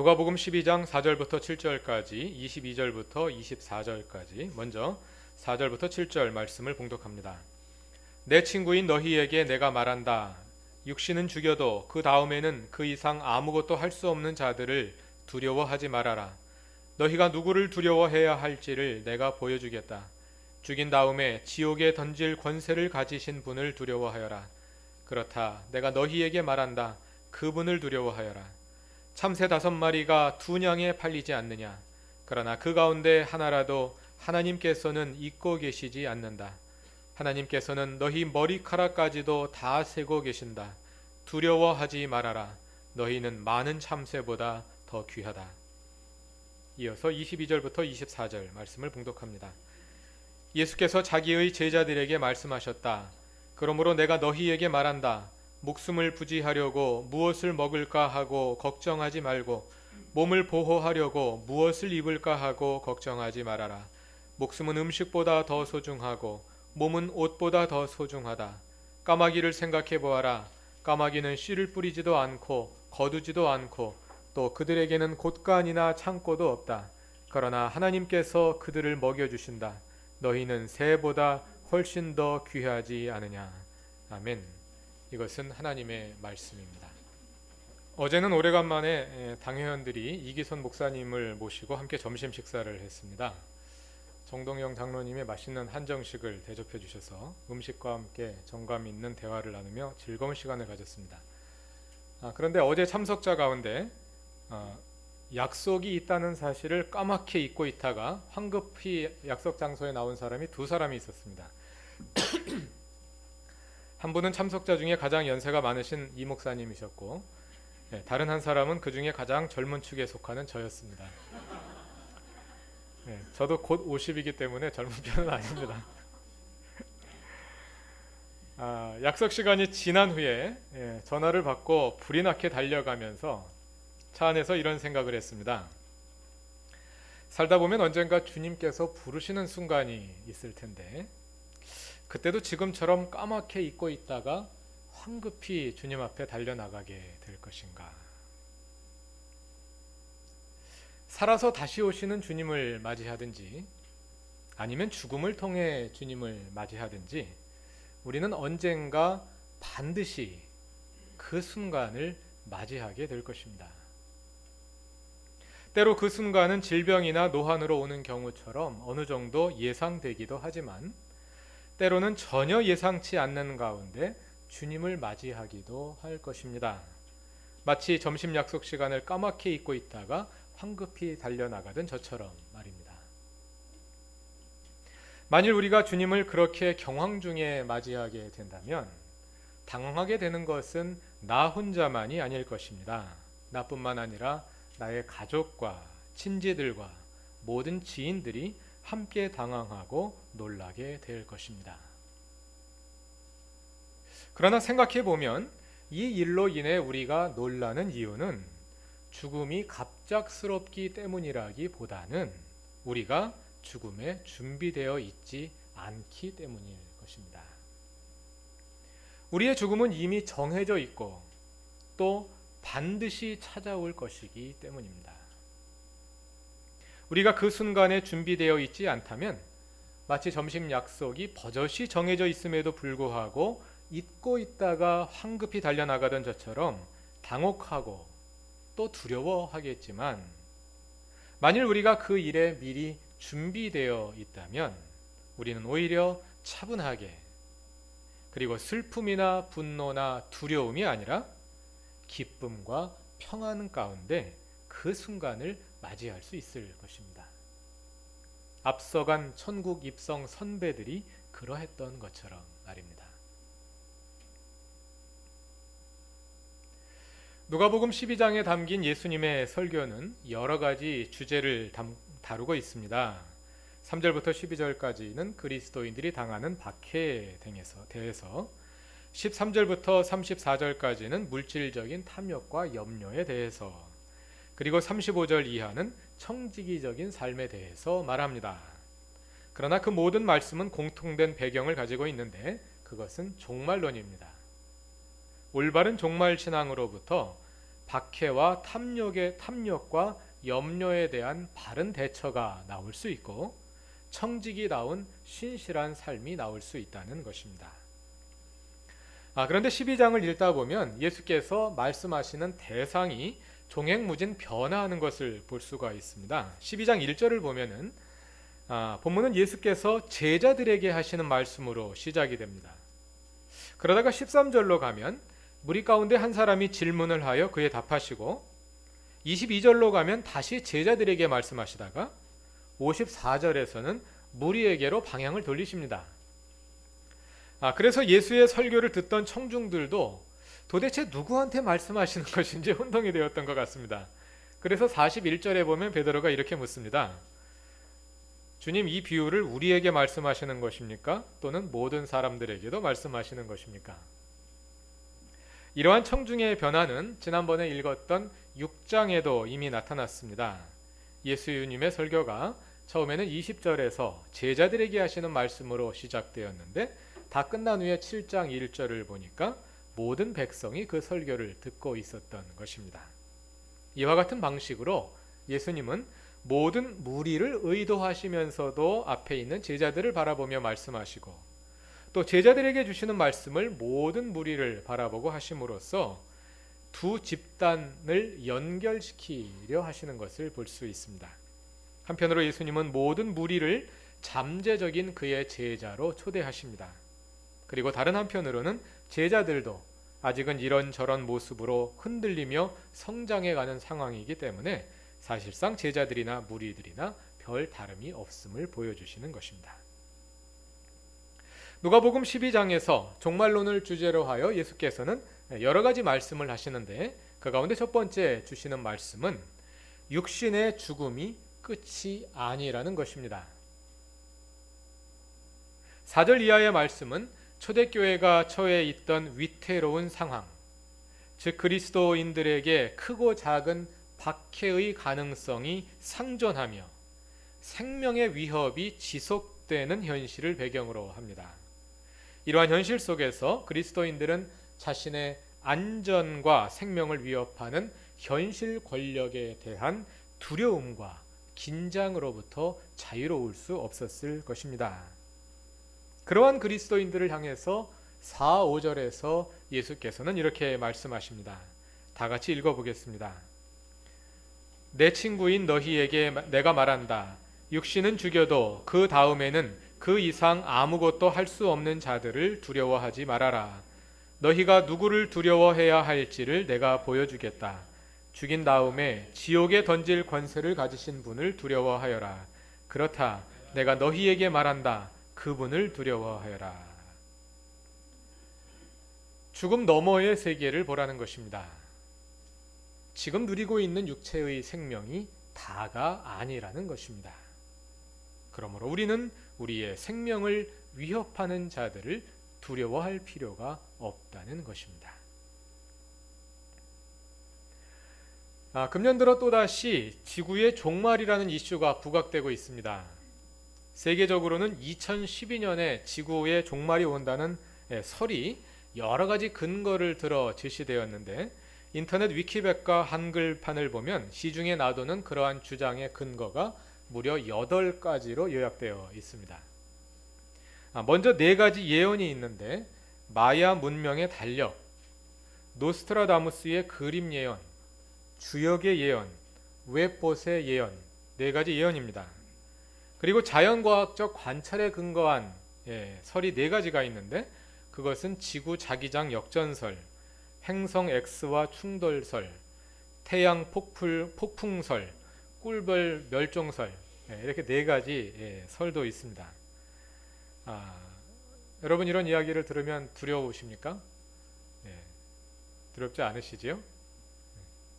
누가복음 12장 4절부터 7절까지 22절부터 24절까지 먼저 4절부터 7절 말씀을 봉독합니다. 내 친구인 너희에게 내가 말한다. 육신은 죽여도 그 다음에는 그 이상 아무것도 할 수 없는 자들을 두려워하지 말아라. 너희가 누구를 두려워해야 할지를 내가 보여주겠다. 죽인 다음에 지옥에 던질 권세를 가지신 분을 두려워하여라. 그렇다. 내가 너희에게 말한다. 그분을 두려워하여라. 참새 다섯 마리가 두 냥에 팔리지 않느냐. 그러나 그 가운데 하나라도 하나님께서는 잊고 계시지 않는다. 하나님께서는 너희 머리카락까지도 다 세고 계신다. 두려워하지 말아라. 너희는 많은 참새보다 더 귀하다. 이어서 22절부터 24절 말씀을 봉독합니다. 예수께서 자기의 제자들에게 말씀하셨다. 그러므로 내가 너희에게 말한다. 목숨을 부지하려고 무엇을 먹을까 하고 걱정하지 말고 몸을 보호하려고 무엇을 입을까 하고 걱정하지 말아라. 목숨은 음식보다 더 소중하고 몸은 옷보다 더 소중하다. 까마귀를 생각해 보아라. 까마귀는 씨를 뿌리지도 않고 거두지도 않고 또 그들에게는 곳간이나 창고도 없다. 그러나 하나님께서 그들을 먹여 주신다. 너희는 새보다 훨씬 더 귀하지 않으냐. 아멘. 이것은 하나님의 말씀입니다. 어제는 오래간만에 당회원들이 이기선 목사님을 모시고 함께 점심 식사를 했습니다. 정동영 장로님이 맛있는 한정식을 대접해 주셔서 음식과 함께 정감 있는 대화를 나누며 즐거운 시간을 가졌습니다. 아, 그런데 어제 참석자 가운데 아, 약속이 있다는 사실을 까맣게 잊고 있다가 황급히 약속 장소에 나온 사람이 두 사람이 있었습니다. 한 분은 참석자 중에 가장 연세가 많으신 이 목사님이셨고 네, 다른 한 사람은 그 중에 가장 젊은 축에 속하는 저였습니다. 네, 저도 곧 50이기 때문에 젊은 편은 아닙니다. 아, 약속 시간이 지난 후에 예, 전화를 받고 불이 나게 달려가면서 차 안에서 이런 생각을 했습니다. 살다 보면 언젠가 주님께서 부르시는 순간이 있을 텐데 그때도 지금처럼 까맣게 잊고 있다가 황급히 주님 앞에 달려나가게 될 것인가? 살아서 다시 오시는 주님을 맞이하든지 아니면 죽음을 통해 주님을 맞이하든지 우리는 언젠가 반드시 그 순간을 맞이하게 될 것입니다. 때로 그 순간은 질병이나 노환으로 오는 경우처럼 어느 정도 예상되기도 하지만 때로는 전혀 예상치 않는 가운데 주님을 맞이하기도 할 것입니다. 마치 점심 약속 시간을 까맣게 잊고 있다가 황급히 달려나가던 저처럼 말입니다. 만일 우리가 주님을 그렇게 경황 중에 맞이하게 된다면 당황하게 되는 것은 나 혼자만이 아닐 것입니다. 나뿐만 아니라 나의 가족과 친지들과 모든 지인들이 함께 당황하고 놀라게 될 것입니다. 그러나 생각해 보면 이 일로 인해 우리가 놀라는 이유는 죽음이 갑작스럽기 때문이라기보다는 우리가 죽음에 준비되어 있지 않기 때문일 것입니다. 우리의 죽음은 이미 정해져 있고 또 반드시 찾아올 것이기 때문입니다. 우리가 그 순간에 준비되어 있지 않다면 마치 점심 약속이 버젓이 정해져 있음에도 불구하고 잊고 있다가 황급히 달려나가던 저처럼 당혹하고 또 두려워하겠지만 만일 우리가 그 일에 미리 준비되어 있다면 우리는 오히려 차분하게 그리고 슬픔이나 분노나 두려움이 아니라 기쁨과 평안 가운데 그 순간을 맞이할 수 있을 것입니다. 앞서간 천국 입성 선배들이 그러했던 것처럼 말입니다. 누가복음 12장에 담긴 예수님의 설교는 여러 가지 주제를 다루고 있습니다. 3절부터 12절까지는 그리스도인들이 당하는 박해에 대해서 13절부터 34절까지는 물질적인 탐욕과 염려에 대해서 그리고 35절 이하는 청지기적인 삶에 대해서 말합니다. 그러나 그 모든 말씀은 공통된 배경을 가지고 있는데 그것은 종말론입니다. 올바른 종말 신앙으로부터 박해와 탐욕의 탐욕과 염려에 대한 바른 대처가 나올 수 있고 청직이 나온 신실한 삶이 나올 수 있다는 것입니다. 아, 그런데 12장을 읽다 보면 예수께서 말씀하시는 대상이 종횡무진 변화하는 것을 볼 수가 있습니다. 12장 1절을 보면은 아, 본문은 예수께서 제자들에게 하시는 말씀으로 시작이 됩니다. 그러다가 13절로 가면 무리 가운데 한 사람이 질문을 하여 그에 답하시고 22절로 가면 다시 제자들에게 말씀하시다가 54절에서는 무리에게로 방향을 돌리십니다. 아, 그래서 예수의 설교를 듣던 청중들도 도대체 누구한테 말씀하시는 것인지 혼동이 되었던 것 같습니다. 그래서 41절에 보면 베드로가 이렇게 묻습니다. 주님 이 비유를 우리에게 말씀하시는 것입니까? 또는 모든 사람들에게도 말씀하시는 것입니까? 이러한 청중의 변화는 지난번에 읽었던 6장에도 이미 나타났습니다. 예수님의 설교가 처음에는 20절에서 제자들에게 하시는 말씀으로 시작되었는데 다 끝난 후에 7장 1절을 보니까 모든 백성이 그 설교를 듣고 있었던 것입니다. 이와 같은 방식으로 예수님은 모든 무리를 의도하시면서도 앞에 있는 제자들을 바라보며 말씀하시고 또 제자들에게 주시는 말씀을 모든 무리를 바라보고 하심으로써 두 집단을 연결시키려 하시는 것을 볼 수 있습니다. 한편으로 예수님은 모든 무리를 잠재적인 그의 제자로 초대하십니다. 그리고 다른 한편으로는 제자들도 아직은 이런저런 모습으로 흔들리며 성장해가는 상황이기 때문에 사실상 제자들이나 무리들이나 별 다름이 없음을 보여주시는 것입니다. 누가복음 12장에서 종말론을 주제로 하여 예수께서는 여러 가지 말씀을 하시는데 그 가운데 첫 번째 주시는 말씀은 육신의 죽음이 끝이 아니라는 것입니다. 4절 이하의 말씀은 초대교회가 처해 있던 위태로운 상황, 즉 그리스도인들에게 크고 작은 박해의 가능성이 상존하며 생명의 위협이 지속되는 현실을 배경으로 합니다. 이러한 현실 속에서 그리스도인들은 자신의 안전과 생명을 위협하는 현실 권력에 대한 두려움과 긴장으로부터 자유로울 수 없었을 것입니다. 그러한 그리스도인들을 향해서 4, 5절에서 예수께서는 이렇게 말씀하십니다. 다 같이 읽어보겠습니다. 내 친구인 너희에게 내가 말한다. 육신은 죽여도 그 다음에는 그 이상 아무것도 할 수 없는 자들을 두려워하지 말아라. 너희가 누구를 두려워해야 할지를 내가 보여주겠다. 죽인 다음에 지옥에 던질 권세를 가지신 분을 두려워하여라. 그렇다. 내가 너희에게 말한다. 그분을 두려워하여라. 죽음 너머의 세계를 보라는 것입니다. 지금 누리고 있는 육체의 생명이 다가 아니라는 것입니다. 그러므로 우리는 우리의 생명을 위협하는 자들을 두려워할 필요가 없다는 것입니다. 아, 금년 들어 또다시 지구의 종말이라는 이슈가 부각되고 있습니다. 세계적으로는 2012년에 지구의 종말이 온다는 예, 설이 여러 가지 근거를 들어 제시되었는데 인터넷 위키백과 한글판을 보면 시중에 놔두는 그러한 주장의 근거가 무려 8가지로 요약되어 있습니다. 아, 먼저 네 가지 예언이 있는데 마야 문명의 달력, 노스트라다무스의 그림 예언, 주역의 예언, 웹봇의 예언 네 가지 예언입니다. 그리고 자연과학적 관찰에 근거한 예, 설이 네 가지가 있는데 그것은 지구 자기장 역전설, 행성 X와 충돌설, 태양 폭풀, 폭풍설, 꿀벌 멸종설 예, 이렇게 네 가지 예, 설도 있습니다. 아, 여러분 이런 이야기를 들으면 두려우십니까? 예, 두렵지 않으시지요?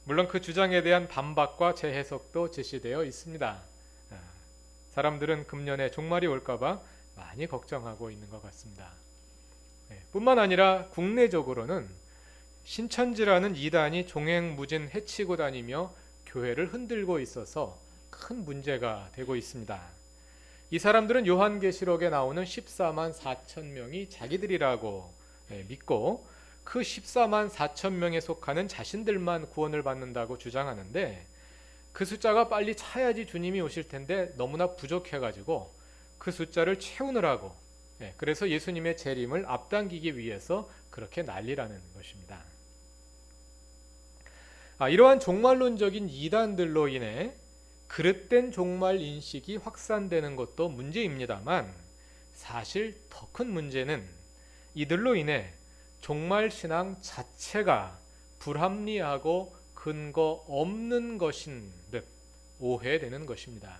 물론 그 주장에 대한 반박과 재해석도 제시되어 있습니다. 아, 사람들은 금년에 종말이 올까봐 많이 걱정하고 있는 것 같습니다. 예, 뿐만 아니라 국내적으로는 신천지라는 이단이 종횡무진 해치고 다니며 교회를 흔들고 있어서 큰 문제가 되고 있습니다. 이 사람들은 요한계시록에 나오는 14만 4천 명이 자기들이라고 예, 믿고 그 14만 4천 명에 속하는 자신들만 구원을 받는다고 주장하는데 그 숫자가 빨리 차야지 주님이 오실 텐데 너무나 부족해가지고 그 숫자를 채우느라고 예, 그래서 예수님의 재림을 앞당기기 위해서 그렇게 난리라는 것입니다. 아, 이러한 종말론적인 이단들로 인해 그릇된 종말 인식이 확산되는 것도 문제입니다만 사실 더 큰 문제는 이들로 인해 종말 신앙 자체가 불합리하고 근거 없는 것인 듯 오해되는 것입니다.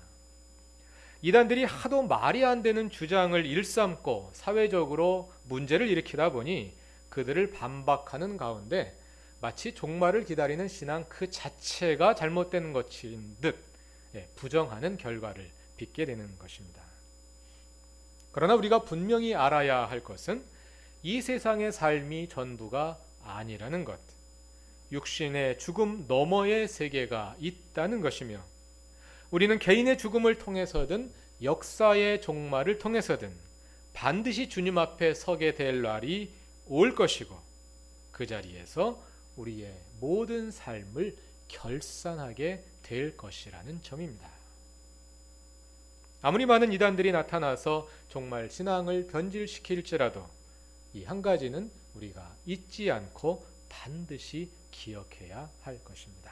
이단들이 하도 말이 안 되는 주장을 일삼고 사회적으로 문제를 일으키다 보니 그들을 반박하는 가운데 마치 종말을 기다리는 신앙 그 자체가 잘못된 것인 듯 예, 부정하는 결과를 빚게 되는 것입니다. 그러나 우리가 분명히 알아야 할 것은 이 세상의 삶이 전부가 아니라는 것. 육신의 죽음 너머의 세계가 있다는 것이며 우리는 개인의 죽음을 통해서든 역사의 종말을 통해서든 반드시 주님 앞에 서게 될 날이 올 것이고 그 자리에서 우리의 모든 삶을 결산하게 될 것이라는 점입니다. 아무리 많은 이단들이 나타나서 정말 신앙을 변질시킬지라도 이 한 가지는 우리가 잊지 않고 반드시 기억해야 할 것입니다.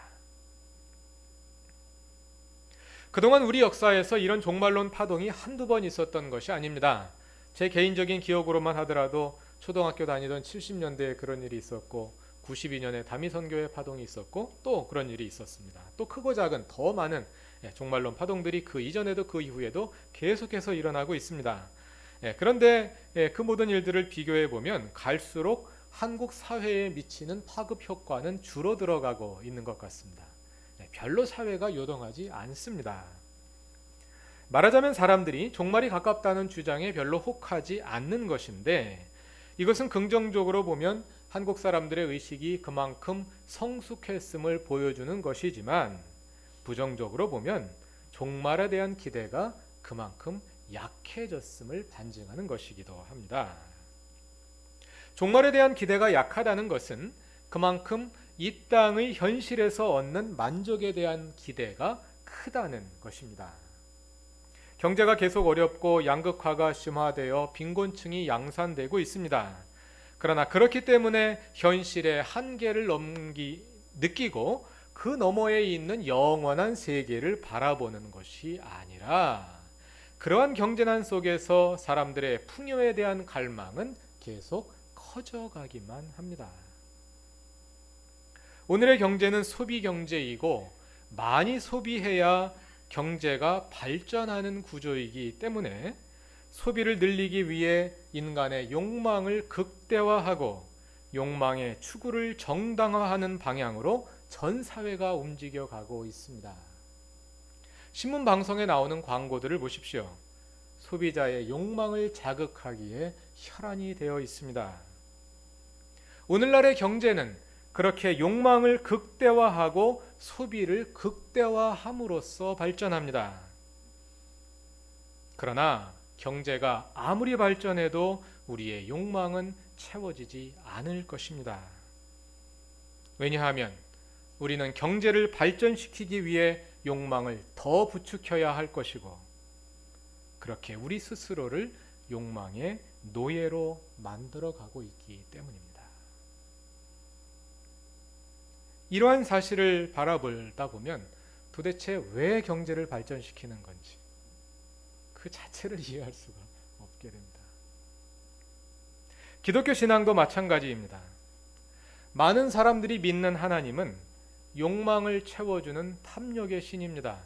그동안 우리 역사에서 이런 종말론 파동이 한두 번 있었던 것이 아닙니다. 제 개인적인 기억으로만 하더라도 초등학교 다니던 70년대에 그런 일이 있었고 92년에 다미 선교의 파동이 있었고 또 그런 일이 있었습니다. 또 크고 작은 더 많은 예, 종말론 파동들이 그 이전에도 그 이후에도 계속해서 일어나고 있습니다. 예, 그런데 예, 그 모든 일들을 비교해 보면 갈수록 한국 사회에 미치는 파급 효과는 줄어들어가고 있는 것 같습니다. 별로 사회가 요동하지 않습니다. 말하자면 사람들이 종말이 가깝다는 주장에 별로 혹하지 않는 것인데 이것은 긍정적으로 보면 한국 사람들의 의식이 그만큼 성숙했음을 보여주는 것이지만 부정적으로 보면 종말에 대한 기대가 그만큼 약해졌음을 반증하는 것이기도 합니다. 종말에 대한 기대가 약하다는 것은 그만큼 이 땅의 현실에서 얻는 만족에 대한 기대가 크다는 것입니다. 경제가 계속 어렵고 양극화가 심화되어 빈곤층이 양산되고 있습니다. 그러나 그렇기 때문에 현실의 한계를 넘기 느끼고 그 너머에 있는 영원한 세계를 바라보는 것이 아니라 그러한 경제난 속에서 사람들의 풍요에 대한 갈망은 계속 커져가기만 합니다. 오늘의 경제는 소비 경제이고 많이 소비해야 경제가 발전하는 구조이기 때문에 소비를 늘리기 위해 인간의 욕망을 극대화하고 욕망의 추구를 정당화하는 방향으로 전 사회가 움직여 가고 있습니다. 신문 방송에 나오는 광고들을 보십시오. 소비자의 욕망을 자극하기에 혈안이 되어 있습니다. 오늘날의 경제는 그렇게 욕망을 극대화하고 소비를 극대화함으로써 발전합니다. 그러나 경제가 아무리 발전해도 우리의 욕망은 채워지지 않을 것입니다. 왜냐하면 우리는 경제를 발전시키기 위해 욕망을 더 부추겨야 할 것이고 그렇게 우리 스스로를 욕망의 노예로 만들어 가고 있기 때문입니다. 이러한 사실을 바라보다 보면 도대체 왜 경제를 발전시키는 건지 그 자체를 이해할 수가 없게 됩니다. 기독교 신앙도 마찬가지입니다. 많은 사람들이 믿는 하나님은 욕망을 채워주는 탐욕의 신입니다.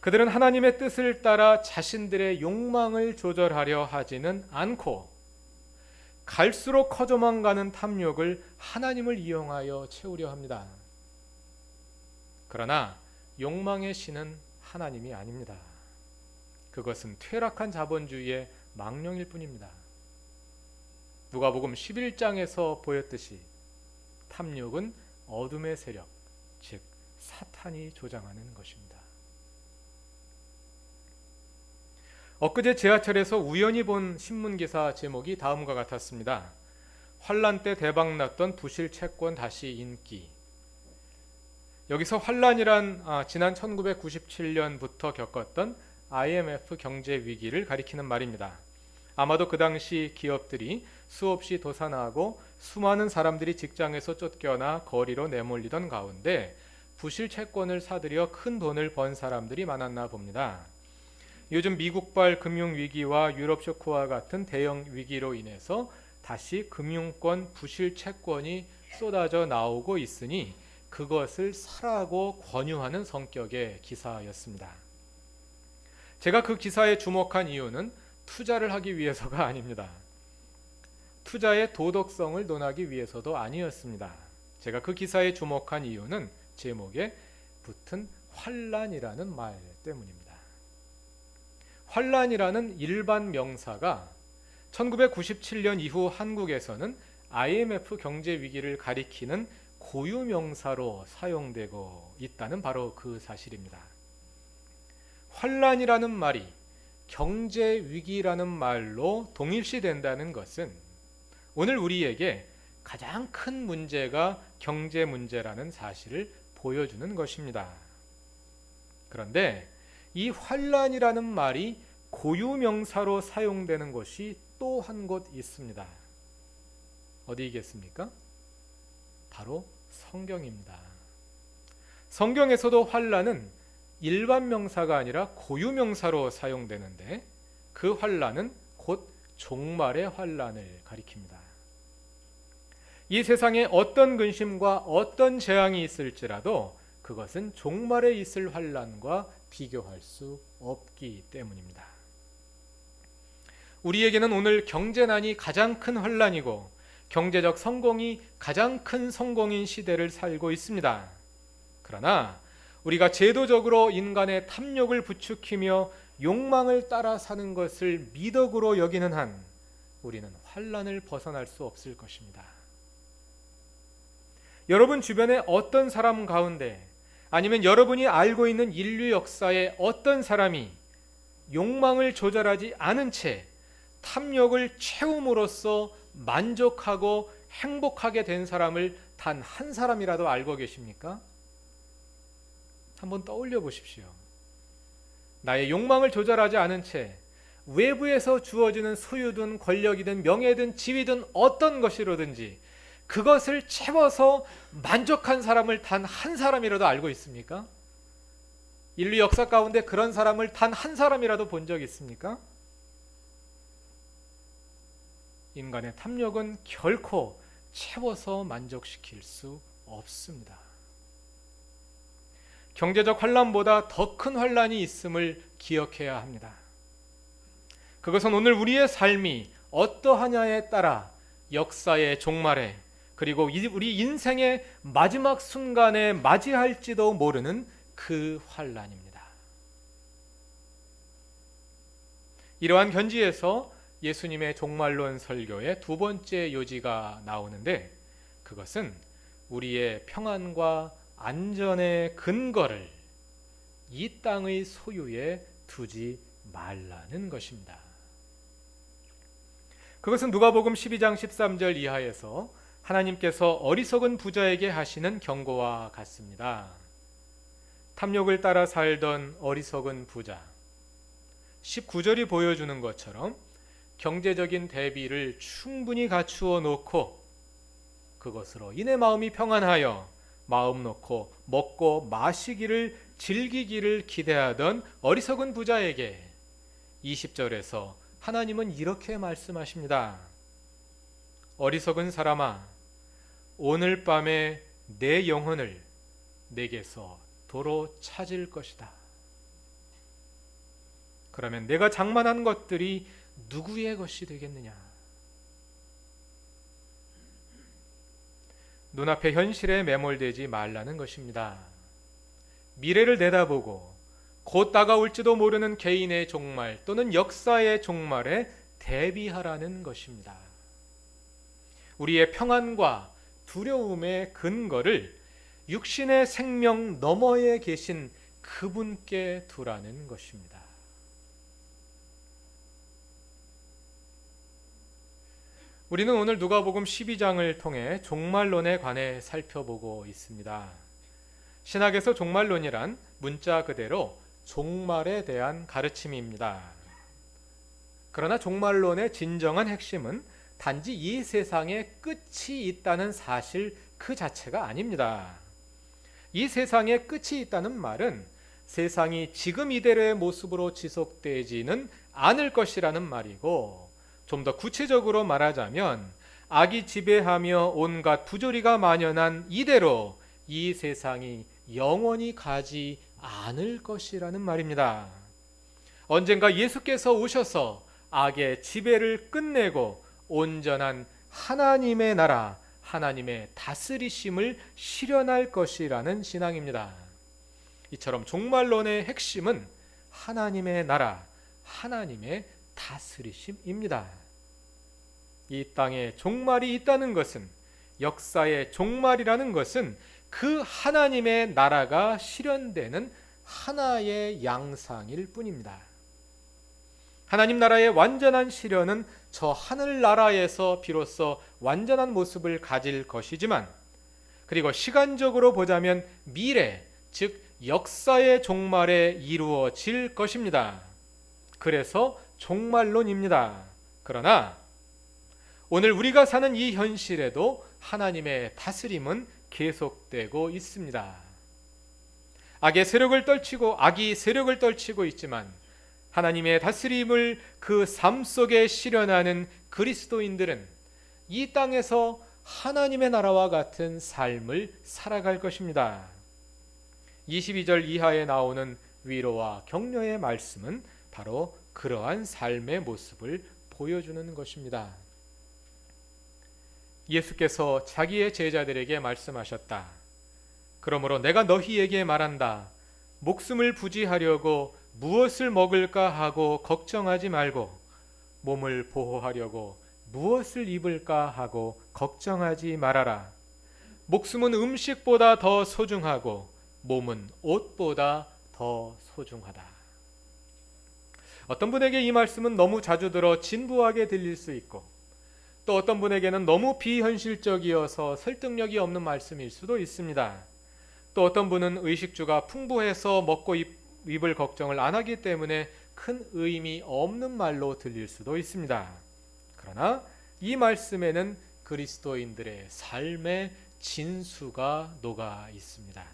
그들은 하나님의 뜻을 따라 자신들의 욕망을 조절하려 하지는 않고 갈수록 커져만 가는 탐욕을 하나님을 이용하여 채우려 합니다. 그러나 욕망의 신은 하나님이 아닙니다. 그것은 퇴락한 자본주의의 망령일 뿐입니다. 누가복음 11장에서 보였듯이 탐욕은 어둠의 세력, 즉 사탄이 조장하는 것입니다. 엊그제 지하철에서 우연히 본 신문 기사 제목이 다음과 같았습니다. 환란 때 대박 났던 부실 채권 다시 인기. 여기서 환란이란 아, 지난 1997년부터 겪었던 IMF 경제 위기를 가리키는 말입니다. 아마도 그 당시 기업들이 수없이 도산하고 수많은 사람들이 직장에서 쫓겨나 거리로 내몰리던 가운데 부실 채권을 사들여 큰 돈을 번 사람들이 많았나 봅니다. 요즘 미국발 금융 위기와 유럽 쇼크와 같은 대형 위기로 인해서 다시 금융권 부실 채권이 쏟아져 나오고 있으니 그것을 사라고 권유하는 성격의 기사였습니다. 제가 그 기사에 주목한 이유는 투자를 하기 위해서가 아닙니다. 투자의 도덕성을 논하기 위해서도 아니었습니다. 제가 그 기사에 주목한 이유는 제목에 붙은 환란이라는 말 때문입니다. 환란이라는 일반 명사가 1997년 이후 한국에서는 IMF 경제 위기를 가리키는 고유 명사로 사용되고 있다는 바로 그 사실입니다. 환란이라는 말이 경제 위기라는 말로 동일시된다는 것은 오늘 우리에게 가장 큰 문제가 경제 문제라는 사실을 보여주는 것입니다. 그런데 이 환란이라는 말이 고유 명사로 사용되는 것이 또 한 곳 있습니다. 어디겠습니까? 바로 성경입니다. 성경에서도 환란은 일반 명사가 아니라 고유 명사로 사용되는데 그 환란은 곧 종말의 환란을 가리킵니다. 이 세상에 어떤 근심과 어떤 재앙이 있을지라도 그것은 종말에 있을 환란과 비교할 수 없기 때문입니다. 우리에게는 오늘 경제난이 가장 큰 환란이고 경제적 성공이 가장 큰 성공인 시대를 살고 있습니다. 그러나 우리가 제도적으로 인간의 탐욕을 부추기며 욕망을 따라 사는 것을 미덕으로 여기는 한 우리는 환란을 벗어날 수 없을 것입니다. 여러분 주변에 어떤 사람 가운데 아니면 여러분이 알고 있는 인류 역사에 어떤 사람이 욕망을 조절하지 않은 채 탐욕을 채움으로써 만족하고 행복하게 된 사람을 단 한 사람이라도 알고 계십니까? 한번 떠올려 보십시오. 나의 욕망을 조절하지 않은 채 외부에서 주어지는 소유든 권력이든 명예든 지위든 어떤 것이로든지 그것을 채워서 만족한 사람을 단 한 사람이라도 알고 있습니까? 인류 역사 가운데 그런 사람을 단 한 사람이라도 본 적 있습니까? 인간의 탐욕은 결코 채워서 만족시킬 수 없습니다. 경제적 환란보다 더 큰 환란이 있음을 기억해야 합니다. 그것은 오늘 우리의 삶이 어떠하냐에 따라 역사의 종말에 그리고 우리 인생의 마지막 순간에 맞이할지도 모르는 그 환란입니다. 이러한 견지에서 예수님의 종말론 설교의 두 번째 요지가 나오는데 그것은 우리의 평안과 안전의 근거를 이 땅의 소유에 두지 말라는 것입니다. 그것은 누가복음 12장 13절 이하에서 하나님께서 어리석은 부자에게 하시는 경고와 같습니다. 탐욕을 따라 살던 어리석은 부자. 19절이 보여주는 것처럼 경제적인 대비를 충분히 갖추어 놓고 그것으로 인해 마음이 평안하여 마음 놓고 먹고 마시기를 즐기기를 기대하던 어리석은 부자에게 20절에서 하나님은 이렇게 말씀하십니다. 어리석은 사람아, 오늘 밤에 내 영혼을 내게서 도로 찾을 것이다. 그러면 내가 장만한 것들이 누구의 것이 되겠느냐? 눈앞의 현실에 매몰되지 말라는 것입니다. 미래를 내다보고 곧 다가올지도 모르는 개인의 종말 또는 역사의 종말에 대비하라는 것입니다. 우리의 평안과 두려움의 근거를 육신의 생명 너머에 계신 그분께 두라는 것입니다. 우리는 오늘 누가복음 12장을 통해 종말론에 관해 살펴보고 있습니다. 신학에서 종말론이란 문자 그대로 종말에 대한 가르침입니다. 그러나 종말론의 진정한 핵심은 단지 이 세상에 끝이 있다는 사실 그 자체가 아닙니다. 이 세상에 끝이 있다는 말은 세상이 지금 이대로의 모습으로 지속되지는 않을 것이라는 말이고 좀 더 구체적으로 말하자면 악이 지배하며 온갖 부조리가 만연한 이대로 이 세상이 영원히 가지 않을 것이라는 말입니다. 언젠가 예수께서 오셔서 악의 지배를 끝내고 온전한 하나님의 나라, 하나님의 다스리심을 실현할 것이라는 신앙입니다. 이처럼 종말론의 핵심은 하나님의 나라, 하나님의 다스리심입니다. 이 땅에 종말이 있다는 것은 역사의 종말이라는 것은 그 하나님의 나라가 실현되는 하나의 양상일 뿐입니다. 하나님 나라의 완전한 실현은 저 하늘 나라에서 비로소 완전한 모습을 가질 것이지만 그리고 시간적으로 보자면 미래, 즉 역사의 종말에 이루어질 것입니다. 그래서 종말론입니다. 그러나 오늘 우리가 사는 이 현실에도 하나님의 다스림은 계속되고 있습니다. 악의 세력을 떨치고 악이 세력을 떨치고 있지만 하나님의 다스림을 그 삶 속에 실현하는 그리스도인들은 이 땅에서 하나님의 나라와 같은 삶을 살아갈 것입니다. 22절 이하에 나오는 위로와 격려의 말씀은 바로 그러한 삶의 모습을 보여주는 것입니다. 예수께서 자기의 제자들에게 말씀하셨다. 그러므로 내가 너희에게 말한다. 목숨을 부지하려고 무엇을 먹을까 하고 걱정하지 말고 몸을 보호하려고 무엇을 입을까 하고 걱정하지 말아라. 목숨은 음식보다 더 소중하고 몸은 옷보다 더 소중하다. 어떤 분에게 이 말씀은 너무 자주 들어 진부하게 들릴 수 있고 또 어떤 분에게는 너무 비현실적이어서 설득력이 없는 말씀일 수도 있습니다. 또 어떤 분은 의식주가 풍부해서 먹고 입, 입을 걱정을 안 하기 때문에 큰 의미 없는 말로 들릴 수도 있습니다. 그러나 이 말씀에는 그리스도인들의 삶의 진수가 녹아 있습니다.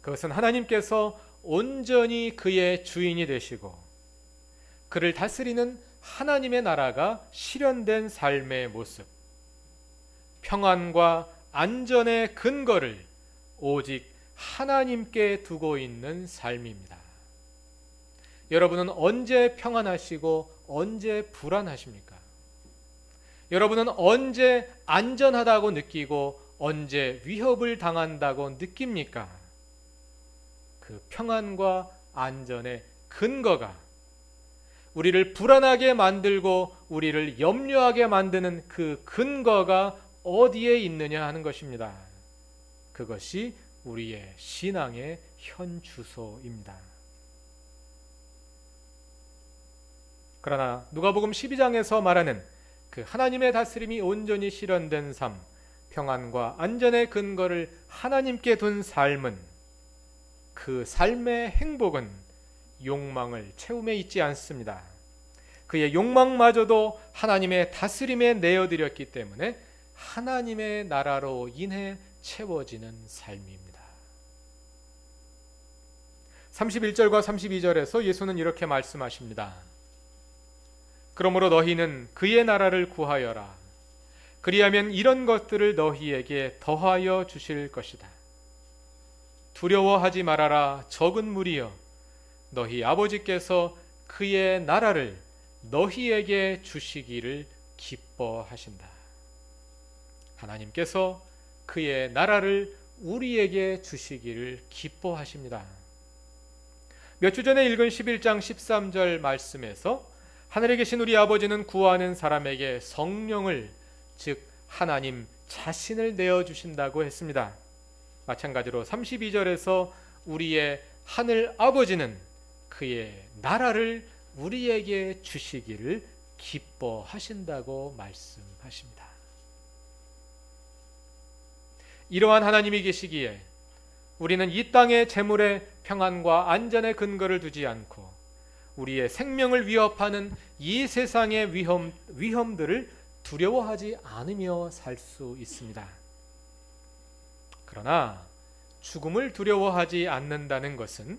그것은 하나님께서 온전히 그의 주인이 되시고 그를 다스리는 하나님의 나라가 실현된 삶의 모습, 평안과 안전의 근거를 오직 하나님께 두고 있는 삶입니다. 여러분은 언제 평안하시고 언제 불안하십니까? 여러분은 언제 안전하다고 느끼고 언제 위협을 당한다고 느낍니까? 그 평안과 안전의 근거가 우리를 불안하게 만들고 우리를 염려하게 만드는 그 근거가 어디에 있느냐 하는 것입니다. 그것이 우리의 신앙의 현 주소입니다. 그러나 누가복음 12장에서 말하는 그 하나님의 다스림이 온전히 실현된 삶, 평안과 안전의 근거를 하나님께 둔 삶은 그 삶의 행복은 욕망을 채움에 있지 않습니다. 그의 욕망마저도 하나님의 다스림에 내어드렸기 때문에 하나님의 나라로 인해 채워지는 삶입니다. 31절과 32절에서 예수는 이렇게 말씀하십니다. 그러므로 너희는 그의 나라를 구하여라. 그리하면 이런 것들을 너희에게 더하여 주실 것이다. 두려워하지 말아라. 적은 무리여. 너희 아버지께서 그의 나라를 너희에게 주시기를 기뻐하신다. 하나님께서 그의 나라를 우리에게 주시기를 기뻐하십니다. 몇 주 전에 읽은 11장 13절 말씀에서 하늘에 계신 우리 아버지는 구하는 사람에게 성령을 즉 하나님 자신을 내어 주신다고 했습니다. 마찬가지로 32절에서 우리의 하늘 아버지는 그의 나라를 우리에게 주시기를 기뻐하신다고 말씀하십니다. 이러한 하나님이 계시기에 우리는 이 땅의 재물의 평안과 안전의 근거를 두지 않고 우리의 생명을 위협하는 이 세상의 위험 위험들을 두려워하지 않으며 살 수 있습니다. 그러나 죽음을 두려워하지 않는다는 것은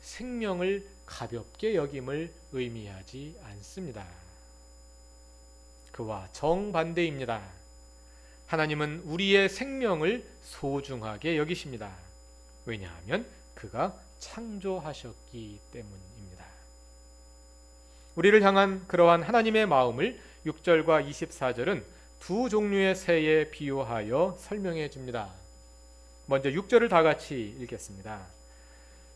생명을 가볍게 여김을 의미하지 않습니다. 그와 정반대입니다. 하나님은 우리의 생명을 소중하게 여기십니다. 왜냐하면 그가 창조하셨기 때문입니다. 우리를 향한 그러한 하나님의 마음을 6절과 24절은 두 종류의 새에 비유하여 설명해 줍니다. 먼저 6절을 다 같이 읽겠습니다.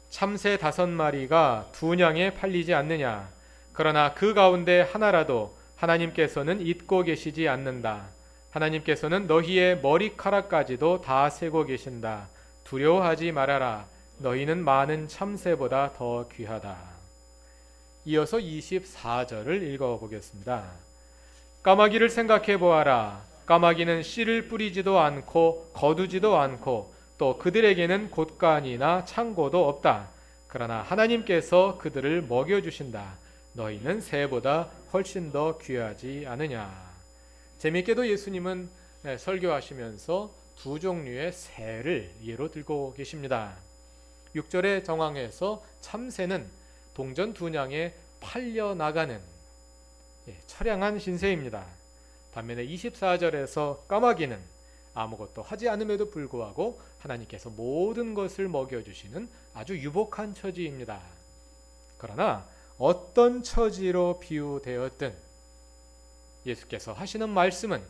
참새 다섯 마리가 두 냥에 팔리지 않느냐? 그러나 그 가운데 하나라도 하나님께서는 잊고 계시지 않는다. 하나님께서는 너희의 머리카락까지도 다 세고 계신다. 두려워하지 말아라. 너희는 많은 참새보다 더 귀하다. 이어서 24절을 읽어 보겠습니다. 까마귀를 생각해 보아라. 까마귀는 씨를 뿌리지도 않고 거두지도 않고 또 그들에게는 곳간이나 창고도 없다. 그러나 하나님께서 그들을 먹여 주신다. 너희는 새보다 훨씬 더 귀하지 않으냐. 재미있게도 예수님은 네, 설교하시면서 두 종류의 새를 예로 들고 계십니다. 6절의 정황에서 참새는 동전 두 냥에 팔려 나가는 예, 처량한 신세입니다. 반면에 24절에서 까마귀는 아무것도 하지 않음에도 불구하고 하나님께서 모든 것을 먹여주시는 아주 유복한 처지입니다. 그러나 어떤 처지로 비유되었든 예수께서 하시는 말씀은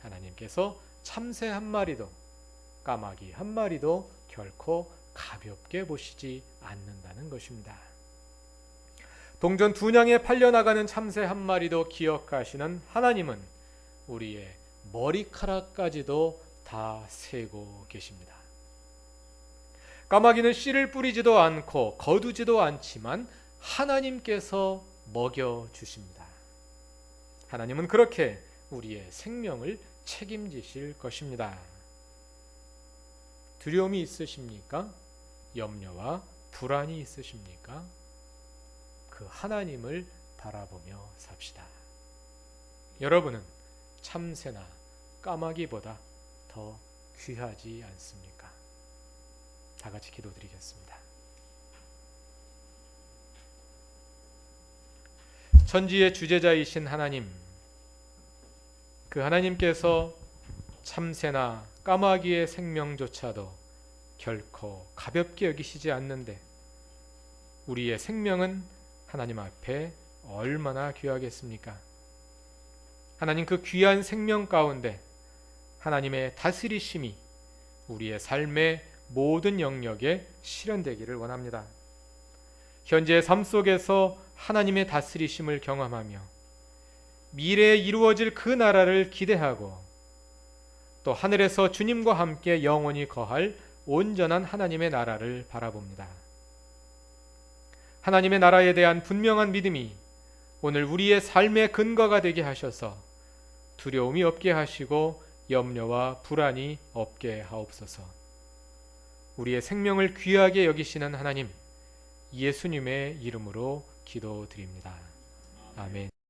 하나님께서 참새 한 마리도 까마귀 한 마리도 결코 가볍게 보시지 않는다는 것입니다. 동전 두 냥에 팔려나가는 참새 한 마리도 기억하시는 하나님은 우리의 머리카락까지도 다 세고 계십니다. 까마귀는 씨를 뿌리지도 않고 거두지도 않지만 하나님께서 먹여 주십니다. 하나님은 그렇게 우리의 생명을 책임지실 것입니다. 두려움이 있으십니까? 염려와 불안이 있으십니까? 그 하나님을 바라보며 삽시다. 여러분은 참새나 까마귀보다 더 귀하지 않습니까? 다 같이 기도드리겠습니다. 천지의 주제자이신 하나님, 그 하나님께서 참새나 까마귀의 생명조차도 결코 가볍게 여기시지 않는데 우리의 생명은 하나님 앞에 얼마나 귀하겠습니까? 하나님 그 귀한 생명 가운데 하나님의 다스리심이 우리의 삶의 모든 영역에 실현되기를 원합니다. 현재의 삶 속에서 하나님의 다스리심을 경험하며 미래에 이루어질 그 나라를 기대하고 또 하늘에서 주님과 함께 영원히 거할 온전한 하나님의 나라를 바라봅니다. 하나님의 나라에 대한 분명한 믿음이 오늘 우리의 삶의 근거가 되게 하셔서 두려움이 없게 하시고 염려와 불안이 없게 하옵소서. 우리의 생명을 귀하게 여기시는 하나님, 예수님의 이름으로 기도드립니다. 아멘.